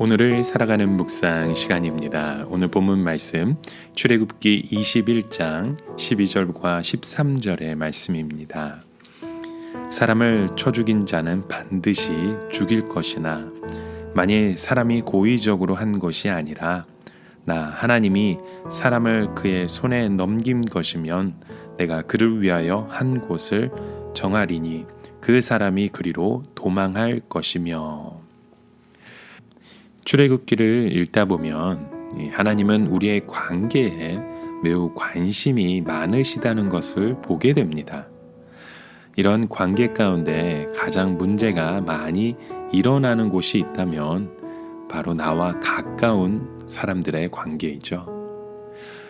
오늘을 살아가는 묵상 시간입니다. 오늘 본문 말씀 출애굽기 21장 12절과 13절의 말씀입니다. 사람을 쳐 죽인 자는 반드시 죽일 것이나 만일 사람이 고의적으로 한 것이 아니라 나 하나님이 사람을 그의 손에 넘긴 것이면 내가 그를 위하여 한 곳을 정하리니 그 사람이 그리로 도망할 것이며 출애굽기를 읽다 보면 하나님은 우리의 관계에 매우 관심이 많으시다는 것을 보게 됩니다. 이런 관계 가운데 가장 문제가 많이 일어나는 곳이 있다면 바로 나와 가까운 사람들의 관계이죠.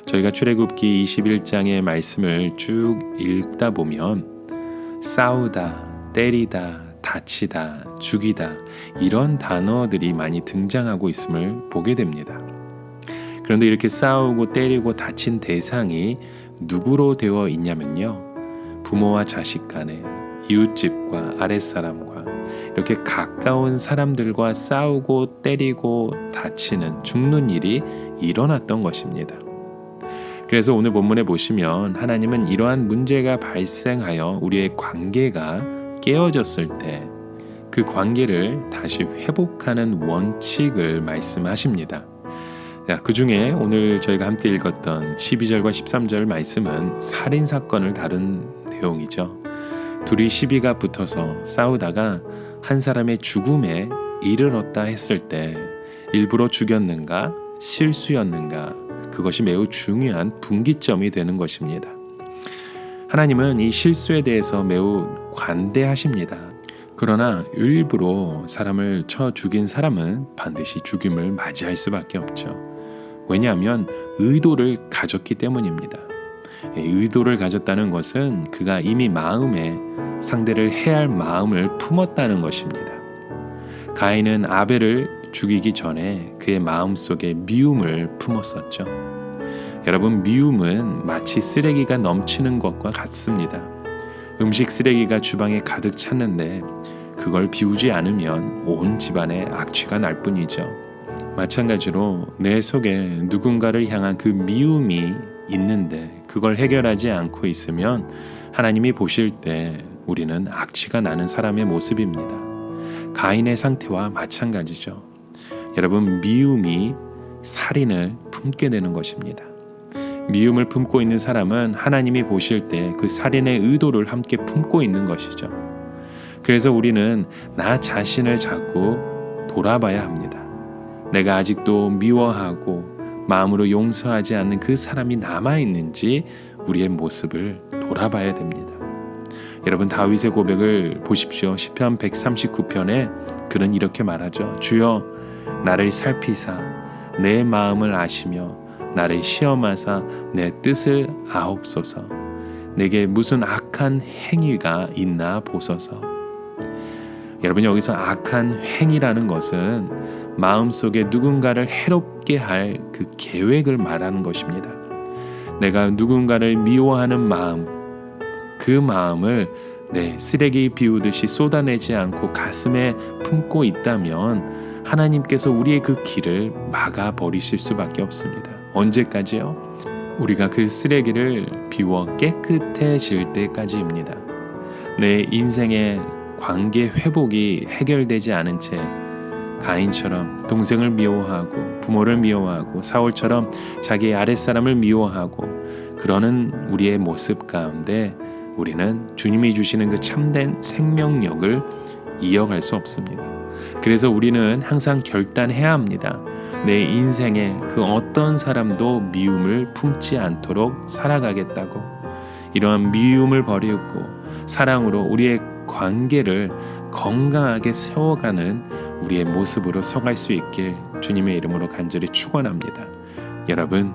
저희가 출애굽기 21장의 말씀을 쭉 읽다 보면 싸우다, 때리다, 다치다, 죽이다 이런 단어들이 많이 등장하고 있음을 보게 됩니다. 그런데 이렇게 싸우고 때리고 다친 대상이 누구로 되어 있냐면요. 부모와 자식 간에 이웃집과 아랫사람과 이렇게 가까운 사람들과 싸우고 때리고 다치는 죽는 일이 일어났던 것입니다. 그래서 오늘 본문에 보시면 하나님은 이러한 문제가 발생하여 우리의 관계가 깨어졌을 때 그 관계를 다시 회복하는 원칙을 말씀하십니다. 그 중에 오늘 저희가 함께 읽었던 12절과 13절 말씀은 살인 사건을 다룬 내용이죠. 둘이 시비가 붙어서 싸우다가 한 사람의 죽음에 이르렀다 했을 때 일부러 죽였는가 실수였는가 그것이 매우 중요한 분기점이 되는 것입니다. 하나님은 이 실수에 대해서 매우 관대하십니다. 그러나 일부러 사람을 쳐 죽인 사람은 반드시 죽임을 맞이할 수밖에 없죠. 왜냐하면 의도를 가졌기 때문입니다. 의도를 가졌다는 것은 그가 이미 마음에 상대를 해할 마음을 품었다는 것입니다. 가인은 아벨을 죽이기 전에 그의 마음 속에 미움을 품었었죠. 여러분, 미움은 마치 쓰레기가 넘치는 것과 같습니다. 음식 쓰레기가 주방에 가득 찼는데 그걸 비우지 않으면 온 집안에 악취가 날 뿐이죠. 마찬가지로 내 속에 누군가를 향한 그 미움이 있는데 그걸 해결하지 않고 있으면 하나님이 보실 때 우리는 악취가 나는 사람의 모습입니다. 가인의 상태와 마찬가지죠. 여러분, 미움이 살인을 품게 되는 것입니다. 미움을 품고 있는 사람은 하나님이 보실 때 그 살인의 의도를 함께 품고 있는 것이죠. 그래서 우리는 나 자신을 자꾸 돌아봐야 합니다. 내가 아직도 미워하고 마음으로 용서하지 않는 그 사람이 남아 있는지 우리의 모습을 돌아봐야 됩니다. 여러분 다윗의 고백을 보십시오. 시편 139편에 그는 이렇게 말하죠. 주여 나를 살피사 내 마음을 아시며 나를 시험하사 내 뜻을 아옵소서. 내게 무슨 악한 행위가 있나 보소서. 여러분 여기서 악한 행위라는 것은 마음속에 누군가를 해롭게 할 그 계획을 말하는 것입니다. 내가 누군가를 미워하는 마음, 그 마음을 네, 쓰레기 비우듯이 쏟아내지 않고 가슴에 품고 있다면 하나님께서 우리의 그 길을 막아 버리실 수밖에 없습니다. 언제까지요? 우리가 그 쓰레기를 비워 깨끗해질 때까지입니다. 내 인생의 관계 회복이 해결되지 않은 채 가인처럼 동생을 미워하고 부모를 미워하고 사울처럼 자기 아랫사람을 미워하고 그러는 우리의 모습 가운데 우리는 주님이 주시는 그 참된 생명력을 이어갈 수 없습니다. 그래서 우리는 항상 결단해야 합니다. 내 인생에 그 어떤 사람도 미움을 품지 않도록 살아가겠다고 이러한 미움을 버리고 사랑으로 우리의 관계를 건강하게 세워가는 우리의 모습으로 서갈 수 있길 주님의 이름으로 간절히 축원합니다. 여러분,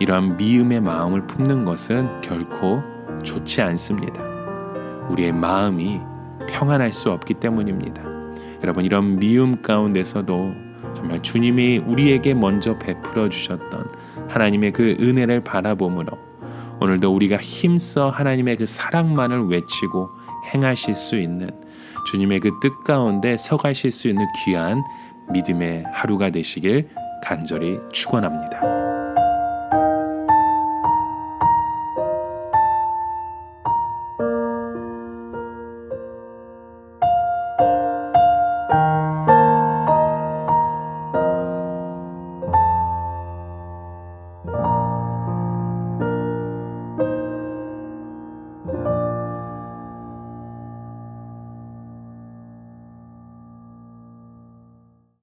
이러한 미움의 마음을 품는 것은 결코 좋지 않습니다. 우리의 마음이 평안할 수 없기 때문입니다. 여러분, 이런 미움 가운데서도 정말 주님이 우리에게 먼저 베풀어 주셨던 하나님의 그 은혜를 바라보므로 오늘도 우리가 힘써 하나님의 그 사랑만을 외치고 행하실 수 있는 주님의 그 뜻 가운데 서가실 수 있는 귀한 믿음의 하루가 되시길 간절히 축원합니다.